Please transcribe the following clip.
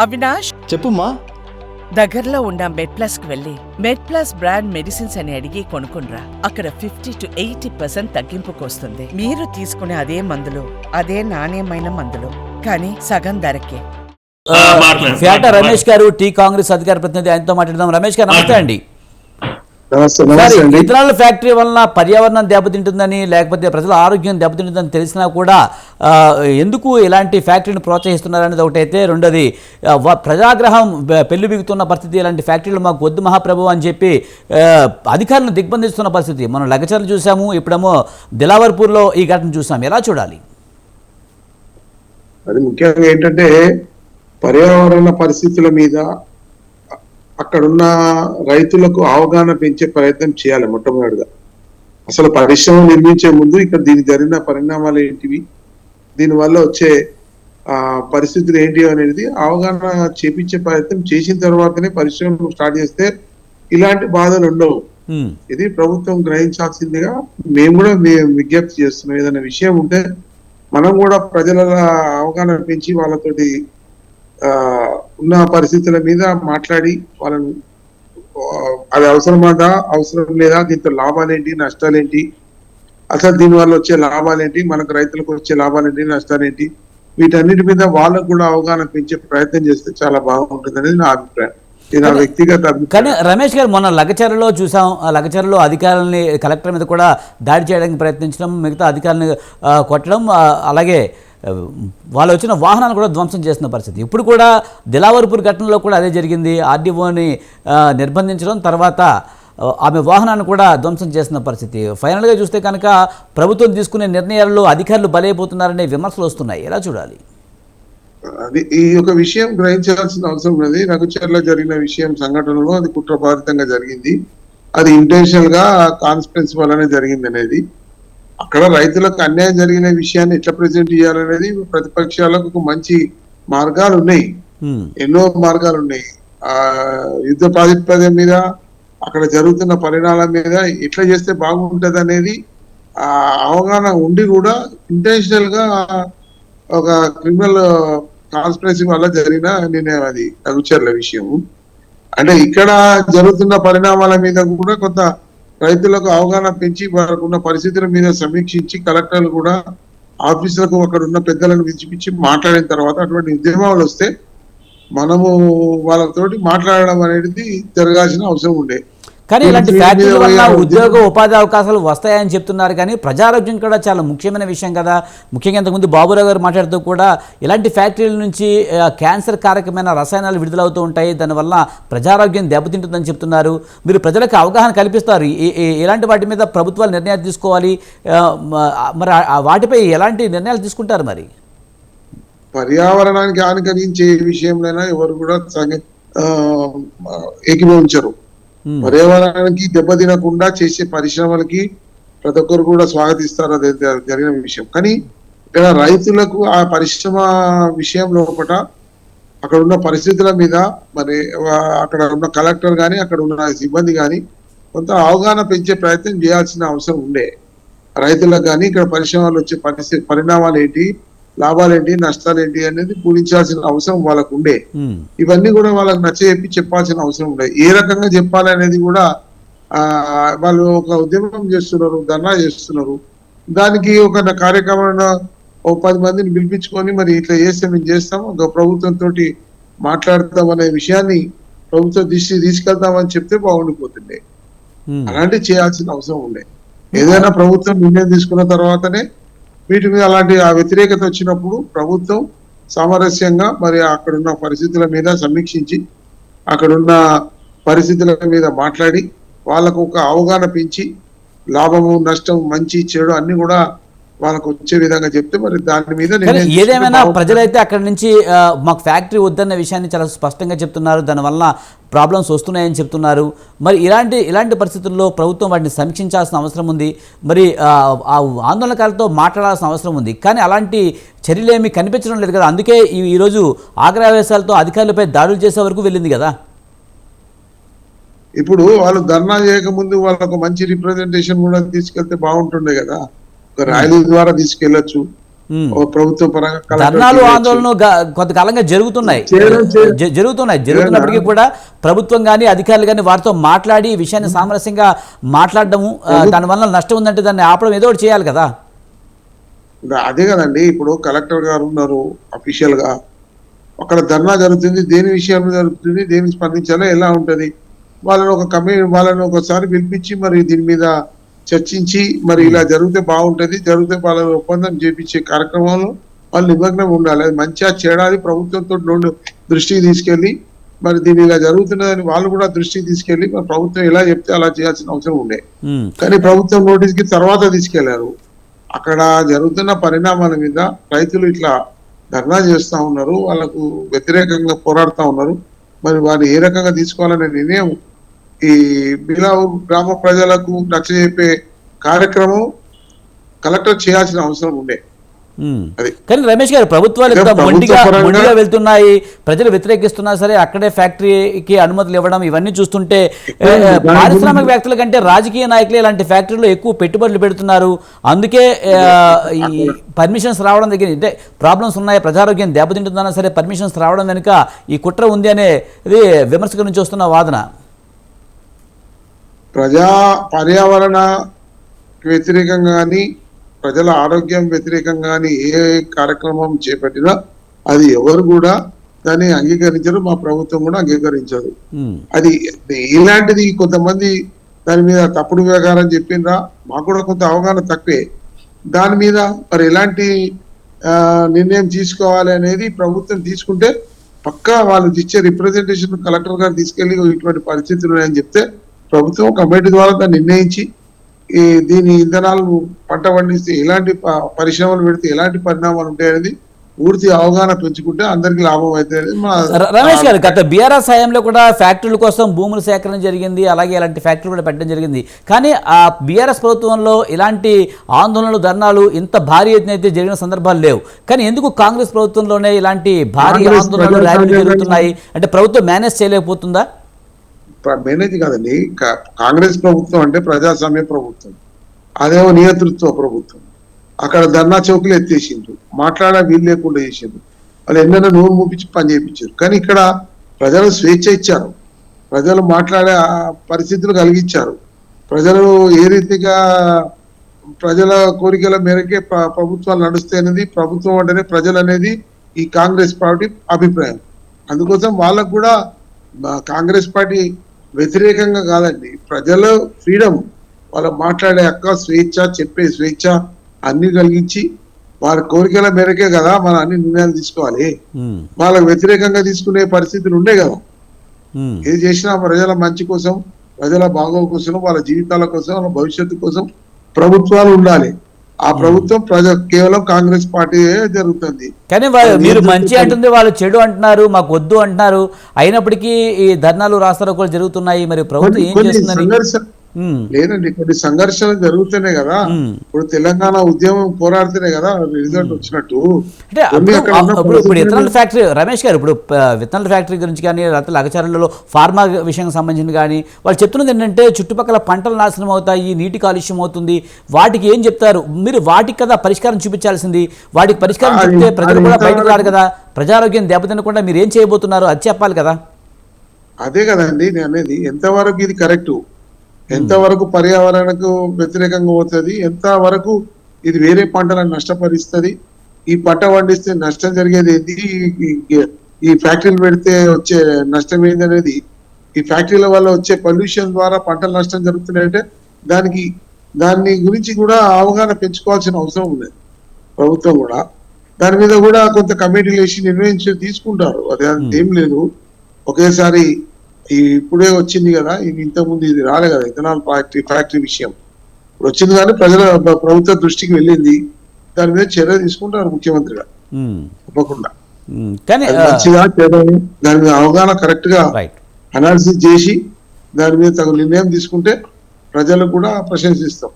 అవినాష్? చెప్పుమా దగ్గరలో ఉన్న మెడ్ ప్లస్కు వెళ్ళి మెడ్ ప్లస్ బ్రాండ్ మెడిసిన్స్ అని అడిగి కొనుక్కునరా అక్కడ ఫిఫ్టీ టు ఎయిటీ పర్సెంట్ తగ్గింపుకు వస్తుంది మీరు తీసుకునే అదే మందులు అదే నాణ్యమైన మందులు. కానీ సగం ధరకే. రమేష్ గారు టీ కాంగ్రెస్ అధికార ప్రతినిధి ఆయనతో మాట్లాడదాం. రమేష్ గారు నమస్తే అండి నమస్తే సార్ నమస్తే అండి ఇథనాల్ ఫ్యాక్టరీ వలన పర్యావరణం దెబ్బతింటుందని లేకపోతే ప్రజల ఆరోగ్యం దెబ్బతింటుందని తెలిసినా కూడా ఎందుకు ఇలాంటి ఫ్యాక్టరీని ప్రోత్సహిస్తున్నారనేది ఒకటైతే రెండోది ప్రజాగ్రహం పెళ్ళి బిగుతున్న పరిస్థితి ఇలాంటి ఫ్యాక్టరీలు మాకు వద్దు మహాప్రభు అని చెప్పి అధికారులను దిగ్బంధిస్తున్న పరిస్థితి. మనం లగచర్లు చూసాము ఇప్పుడేమో దిలావర్పూర్లో ఈ ఘటన చూసాం. ఎలా చూడాలి? అది ముఖ్యంగా ఏంటంటే పర్యావరణ పరిస్థితుల మీద అక్కడున్న రైతులకు అవగాహన పెంచే ప్రయత్నం చేయాలి మొట్టమొదటిగా. అసలు పరిశ్రమ నిర్మించే ముందు ఇక్కడ దీనికి జరిగిన పరిణామాలు ఏంటివి? దీనివల్ల వచ్చే ఆ పరిస్థితులు ఏంటి అనేది అవగాహన చేపించే ప్రయత్నం చేసిన తర్వాతనే పరిశ్రమ స్టార్ట్ చేస్తే ఇలాంటి బాధలు ఉండవు. ఇది ప్రభుత్వం గ్రహించాల్సిందిగా మేము కూడా వి- విజ్ఞప్తి చేస్తున్నాం. ఏదైనా విషయం ఉంటే మనం కూడా ప్రజల అవగాహన పెంచి వాళ్ళతోటి ఉన్న పరిస్థితుల మీద మాట్లాడి వాళ్ళను అది అవసరమాదా అవసరం లేదా దీంతో లాభాలేంటి నష్టాలేంటి? అసలు దీని వల్ల వచ్చే లాభాలేంటి? మనకు రైతులకు వచ్చే లాభాలేంటి నష్టాలేంటి? వీటన్నిటి మీద వాళ్ళకు కూడా అవగాహన పెంచే ప్రయత్నం చేస్తే చాలా బాగుంటుంది అనేది నా అభిప్రాయం. ఇది నా వ్యక్తిగత కానీ రమేష్ గారు మొన్న లగచర్లలో చూసాం ఆ లగచర్లలో అధికారులని కలెక్టర్ మీద కూడా దాడి చేయడానికి ప్రయత్నించడం మిగతా అధికారులను కొట్టడం అలాగే వాళ్ళు వచ్చిన వాహనాలు కూడా ధ్వంసం చేస్తున్న పరిస్థితి. ఇప్పుడు కూడా దిలావర్పూర్ ఘటనలో కూడా అదే జరిగింది. ఆర్డీఓని నిర్బంధించడం తర్వాత ఆమె వాహనాన్ని కూడా ధ్వంసం చేస్తున్న పరిస్థితి. ఫైనల్గా చూస్తే కనుక ప్రభుత్వం తీసుకునే నిర్ణయాల్లో అధికారులు బలైపోతున్నారనే విమర్శలు వస్తున్నాయి. ఎలా చూడాలి? అది ఈ యొక్క విషయం గ్రహించాల్సిన అవసరం ఉన్నది. రఘుచర్ల జరిగిన విషయం సంఘటనలో అది కుట్రపారితంగా జరిగింది. అది ఇంటెన్షనల్గా కాన్స్పిరెన్సీ వల్లనే జరిగింది అనేది అక్కడ రైతులకు అన్యాయం జరిగిన విషయాన్ని ఎట్లా ప్రజెంట్ చేయాలనేది ప్రతిపక్షాలకు ఒక మంచి మార్గాలు ఉన్నాయి. ఎన్నో మార్గాలు ఉన్నాయి. ఆ యుద్ధ ప్రాతిపదిక మీద అక్కడ జరుగుతున్న పరిణామాల మీద ఎట్లా చేస్తే బాగుంటది అనేది ఆ అవగాహన ఉండి కూడా ఇంటెన్షనల్గా ఒక క్రిమినల్ కాన్స్పిరసీ వల్ల జరిగిన నిర్ణయం అది రఘుచర్ల విషయం అంటే ఇక్కడ జరుగుతున్న పరిణామాల మీద కూడా కొంత రైతులకు అవగాహన పెంచి వారికి ఉన్న పరిస్థితుల మీద సమీక్షించి కలెక్టర్లు కూడా ఆఫీసులకు అక్కడ ఉన్న పెద్దలను విచ్చిపించి మాట్లాడిన తర్వాత అటువంటి ఉద్యమాలు వస్తే మనము వాళ్ళతోటి మాట్లాడడం అనేది జరగాల్సిన అవసరం ఉండే. కానీ ఇలాంటి ఫ్యాక్టరీల వల్ల ఉద్యోగ- ఉపాధి అవకాశాలు వస్తాయని చెప్తున్నారు. కానీ ప్రజారోగ్యం కూడా చాలా ముఖ్యమైన విషయం కదా. ముఖ్యంగా ఇంతకుముందు బాబురావు గారు మాట్లాడుతూ కూడా ఇలాంటి ఫ్యాక్టరీల నుంచి క్యాన్సర్ కారకమైన రసాయనాలు విడుదలవుతూ ఉంటాయి. దానివల్ల ప్రజారోగ్యం దెబ్బతింటుందని చెప్తున్నారు. మీరు ప్రజలకు అవగాహన కల్పిస్తారు. ఇలాంటి వాటి మీద ప్రభుత్వాలు నిర్ణయాలు తీసుకోవాలి. మరి వాటిపై ఎలాంటి నిర్ణయాలు తీసుకుంటారు మరి? పర్యావరణానికి హాని కలిగించే ఏ విషయంలోనైనా ఎవరు కూడా ఏకీభవించరు. పర్యావరణానికి దెబ్బతినకుండా చేసే పరిశ్రమలకి ప్రతి ఒక్కరు కూడా స్వాగతిస్తారు. అది జరిగిన విషయం. కానీ ఇక్కడ రైతులకు ఆ పరిశ్రమ విషయం లోపల అక్కడ ఉన్న పరిస్థితుల మీద మరి అక్కడ ఉన్న కలెక్టర్ కానీ అక్కడ ఉన్న సిబ్బంది కానీ కొంత అవగాహన పెంచే ప్రయత్నం చేయాల్సిన అవసరం ఉండే. రైతులకు కానీ ఇక్కడ పరిశ్రమలు వచ్చే పరిస్థితి పరిణామాలు ఏంటి? లాభాలు ఏంటి నష్టాలు ఏంటి అనేది పూరించాల్సిన అవసరం వాళ్ళకు ఉండే ఇవన్నీ కూడా వాళ్ళకి నచ్చ చెప్పి చెప్పాల్సిన అవసరం ఉండదు. ఏ రకంగా చెప్పాలి అనేది కూడా ఆ వాళ్ళు ఒక ఉద్యమం చేస్తున్నారు ధర్నా చేస్తున్నారు. దానికి ఒక కార్యక్రమం ఒక పది మందిని పిలిపించుకొని మరి ఇట్లా చేస్తే మేము చేస్తాం ఒక ప్రభుత్వంతో మాట్లాడతాం అనే విషయాన్ని ప్రభుత్వం దృష్టి తీసుకెళ్తామని చెప్తే బాగుండిపోతుండే. అలాంటివి చేయాల్సిన అవసరం ఉండే. ఏదైనా ప్రభుత్వం నిర్ణయం తీసుకున్న తర్వాతనే వీటి మీద అలాంటి ఆ వ్యతిరేకత వచ్చినప్పుడు ప్రభుత్వం సామరస్యంగా మరి అక్కడున్న పరిస్థితుల మీద సమీక్షించి అక్కడున్న పరిస్థితుల మీద మాట్లాడి వాళ్ళకు ఒక అవగాహన పెంచి లాభము నష్టం మంచి చెడు అన్ని కూడా వాళ్ళకు వచ్చే విధంగా చెప్తే మరి దాని మీద ఏదేమైనా. ప్రజలైతే అక్కడి నుంచి మాకు ఫ్యాక్టరీ వద్దన్న విషయాన్ని చాలా స్పష్టంగా చెప్తున్నారు. దానివల్ల ప్రాబ్లమ్స్ వస్తున్నాయని చెప్తున్నారు. మరి ఇలాంటి ఇలాంటి పరిస్థితుల్లో ప్రభుత్వం వాటిని సమీక్షించాల్సిన అవసరం ఉంది. మరి ఆందోళనకారులతో మాట్లాడాల్సిన అవసరం ఉంది. కానీ అలాంటి చర్యలు ఏమీ కనిపించడం లేదు కదా. అందుకే ఈ ఈరోజు ఆగ్రహవేశాలతో అధికారులపై దాడులు చేసే వరకు వెళ్ళింది కదా. ఇప్పుడు వాళ్ళు ధర్నా చేయకముందు వాళ్ళకు మంచి రిప్రజెంటేషన్ కూడా తీసుకెళ్తే బాగుంటుండే కదా. ర్యాలీ ద్వారా తీసుకెళ్ళొచ్చు ప్రభుత్వ పరంగా ధర్నాలు. ఆందోళనలు కొంతకాలంగా జరుగుతున్నాయి. జరుగుతున్నాయి. జరుగుతున్నప్పటికీ కూడా ప్రభుత్వం కానీ అధికారులు కానీ వారితో మాట్లాడి ఈ విషయాన్ని సామరస్యంగా మాట్లాడడము దానివల్ల నష్టం ఉందంటే దాన్ని ఆపడం ఏదో ఒకటి చేయాలి కదా. అదే కదండి. ఇప్పుడు కలెక్టర్ గారు ఉన్నారు అఫీషియల్గా. అక్కడ ధర్నా జరుగుతుంది. దేని విషయంలో జరుగుతుంది? దేనికి స్పందించాలో ఎలా ఉంటది? వాళ్ళని ఒక కమి వాళ్ళని ఒకసారి పిలిపించి మరి దీని మీద చర్చించి మరి ఇలా జరిగితే బాగుంటది జరిగితే వాళ్ళ ఒప్పందం చేపించే కార్యక్రమంలో వాళ్ళు నిమగ్నం ఉండాలి. అది మంచిగా చేయడానికి ప్రభుత్వంతో దృష్టికి తీసుకెళ్ళి మరి దీని ఇలా జరుగుతున్నదని వాళ్ళు కూడా దృష్టికి తీసుకెళ్ళి మరి ప్రభుత్వం ఎలా చెప్తే అలా చేయాల్సిన అవసరం ఉండే. ఉమ్, కానీ ప్రభుత్వం నోటీస్కి తర్వాత తీసుకెళ్ళారు. అక్కడ జరుగుతున్న పరిణామాల మీద రైతులు ఇట్లా ధర్నా చేస్తా ఉన్నారు. వాళ్ళకు వ్యతిరేకంగా పోరాడుతా ఉన్నారు. మరి వారు ఏ రకంగా తీసుకోవాలనే నిర్ణయం ఈ బిలావు గ్రామ ప్రజలకు నచ్చ చెప్పే కార్యక్రమం కలెక్టర్ చేయాల్సిన అవసరం ఉండే. కానీ రమేష్ గారు ప్రభుత్వాలు మొండిగా మొండిగా వెళ్తున్నాయి ప్రజలు వ్యతిరేకిస్తున్నా సరే అక్కడే ఫ్యాక్టరీకి అనుమతులు ఇవ్వడం ఇవన్నీ చూస్తుంటే పారిశ్రామిక వ్యక్తుల కంటే రాజకీయ నాయకులు ఇలాంటి ఫ్యాక్టరీలో ఎక్కువ పెట్టుబడులు పెడుతున్నారు. అందుకే పర్మిషన్స్ రావడం దగ్గర అంటే ప్రాబ్లమ్స్ ఉన్నాయి ప్రజారోగ్యం దెబ్బతింటుందన్నా సరే పర్మిషన్స్ రావడం వెనుక ఈ కుట్ర ఉంది అనే ఇది విమర్శకుల నుంచి వస్తున్న వాదన. ప్రజా పర్యావరణ వ్యతిరేకంగా కానీ ప్రజల ఆరోగ్యం వ్యతిరేకంగా కానీ ఏ కార్యక్రమం చేపట్టినా అది ఎవరు కూడా దాన్ని అంగీకరించరు మా ప్రభుత్వం కూడా అంగీకరించదు. అది ఇలాంటిది కొంతమంది దాని మీద తప్పుడు వ్యవహారం చెప్పిండ్రా మాకు కూడా కొంత అవగాహన తక్కువే. దాని మీద మరి ఎలాంటి నిర్ణయం తీసుకోవాలి అనేది ప్రభుత్వం తీసుకుంటే పక్కా వాళ్ళు ఇచ్చే రిప్రజెంటేషన్ కలెక్టర్ గారు తీసుకెళ్ళి ఇటువంటి పరిస్థితులు ఉన్నాయని చెప్తే ప్రభుత్వం కమిటీ ద్వారా దాన్ని నిర్ణయించి ఈ దీని ఇంధనాలు పంట పండిస్తే ఎలాంటి పరిశ్రమలు పెడితే ఎలాంటి పరిణామాలు ఉంటాయి అనేది పూర్తి అవగాహన పెంచుకుంటే అందరికి లాభం అవుతుంది రమేష్ గారు గత బీఆర్ఎస్ హయాంలో కూడా ఫ్యాక్టరీల కోసం భూముల సేకరణ జరిగింది అలాగే ఇలాంటి ఫ్యాక్టరీలు కూడా పెట్టడం జరిగింది. కానీ ఆ బీఆర్ఎస్ ప్రభుత్వంలో ఇలాంటి ఆందోళనలు ధర్నాలు ఇంత భారీ ఎత్తున అయితే జరిగిన సందర్భాలు లేవు. కానీ ఎందుకు కాంగ్రెస్ ప్రభుత్వంలోనే ఇలాంటి భారీ ఆందోళనలు ర్యాలీలు జరుగుతున్నాయి? అంటే ప్రభుత్వం మేనేజ్ చేయలేకపోతుందా? మేనేజ్ కాదండి కా- కాంగ్రెస్ ప్రభుత్వం అంటే ప్రజాస్వామ్య ప్రభుత్వం. అదేమో నియంతృత్వ ప్రభుత్వం. అక్కడ ధర్నా చౌకులు ఎత్తేసిండ్రు. మాట్లాడే వీలు లేకుండా చేసిండ్రు. వాళ్ళు ఎన్నైనా నోరు మూపించి పని చేయించారు. కానీ ఇక్కడ ప్రజలు స్వేచ్ఛ ఇచ్చారు. ప్రజలు మాట్లాడే పరిస్థితులు కలిగించారు. ప్రజలు ఏ రీతిగా ప్రజల కోరికల మేరకే ప్రభుత్వాలు నడుస్తాయి అనేది ప్రభుత్వం అంటేనే ప్రజలు అనేది ఈ కాంగ్రెస్ పార్టీ అభిప్రాయం. అందుకోసం వాళ్ళకు కూడా కాంగ్రెస్ పార్టీ వ్యతిరేకంగా కాదండి. ప్రజల ఫ్రీడమ్ వాళ్ళు మాట్లాడే హక్క స్వేచ్ఛ చెప్పే స్వేచ్ఛ అన్ని కలిగించి వారి కోరికల మేరకే కదా మనం అన్ని నిర్ణయాలు తీసుకోవాలి. వాళ్ళకు వ్యతిరేకంగా తీసుకునే పరిస్థితులు ఉండే కదా. ఏది చేసినా ప్రజల మంచి కోసం ప్రజల బాగోగు కోసం వాళ్ళ జీవితాల కోసం వాళ్ళ భవిష్యత్తు కోసం ప్రభుత్వాలు ఉండాలి. ఆ ప్రభుత్వం ప్రజ కేవలం కాంగ్రెస్ పార్టీ జరుగుతుంది. కానీ మీరు మంచి అంటుంది వాళ్ళు చెడు అంటున్నారు మాకు వద్దు అంటున్నారు. అయినప్పటికీ ఈ ధర్నాలు రాస్తారోకోలు జరుగుతున్నాయి. మరి ప్రభుత్వం ఏం చేస్తుందని? ఉమ్, లేదండి కొన్ని సంఘర్షణలు జరుగుతున్నాయి కదా. ఇప్పుడు తెలంగాణ ఉద్యమం పోరాడుతున్నాయి కదా రిజల్ట్ వచ్చినట్టు. ఇప్పుడు ఇథనాల్ ఫ్యాక్టరీ రమేష్ గారు ఇప్పుడు విత్తనాల ఫ్యాక్టరీ గురించి కానీ లేకపోతే లగచర్లలో ఫార్మా విషయానికి సంబంధించి కానీ వాళ్ళు చెప్తున్నది ఏంటంటే చుట్టుపక్కల పంటలు నాశనం అవుతాయి నీటి కాలుష్యం అవుతుంది. వాటికి ఏం చెప్తారు? మీరు వాటికి కదా పరిష్కారం చూపించాల్సింది. వాటికి పరిష్కారం చెప్తే ప్రజలు కూడా బయటకు రారు కదా. ప్రజారోగ్యం దెబ్బతినకుండా మీరు ఏం చేయబోతున్నారు? అది చెప్పాలి కదా. అదే కదండి నేను అనేది ఎంతవరకు ఇది కరెక్ట్? ఎంతవరకు పర్యావరణకు వ్యతిరేకంగా పోతుంది ఎంతవరకు ఇది వేరే పంటలను నష్టపరుస్తుంది ఈ పంట పండిస్తే నష్టం జరిగేది ఏంది ఈ- ఫ్యాక్టరీలు పెడితే వచ్చే నష్టం ఏంది అనేది ఈ ఫ్యాక్టరీల వల్ల వచ్చే పొల్యూషన్ ద్వారా పంటల నష్టం జరుగుతున్నాయంటే దానికి దాని గురించి కూడా అవగాహన పెంచుకోవాల్సిన అవసరం ఉంది ప్రభుత్వం కూడా. దాని మీద కూడా కొంత కమిటీలు వేసి నిర్ణయించి తీసుకుంటారు అది ఏం లేదు. ఒకేసారి ఇప్పుడే వచ్చింది కదా ఇది ఇంతకుముందు ఇది రాలే కదా ఇథనాల్ ఫ్యాక్టరీ ఫ్యాక్టరీ విషయం. ఇప్పుడు వచ్చింది కానీ ప్రజల ప్ర- ప్రభుత్వ దృష్టికి వెళ్ళింది. దాని మీద చర్య తీసుకుంటారు ముఖ్యమంత్రి గారు ఉమ్, తప్పకుండా కానీ మంచిగా చెడని దాని మీద అవగాహన కరెక్ట్గా అనాలిసిస్ చేసి దాని మీద తగు నిర్ణయం తీసుకుంటే ప్రజలు కూడా ప్రశంసిస్తాం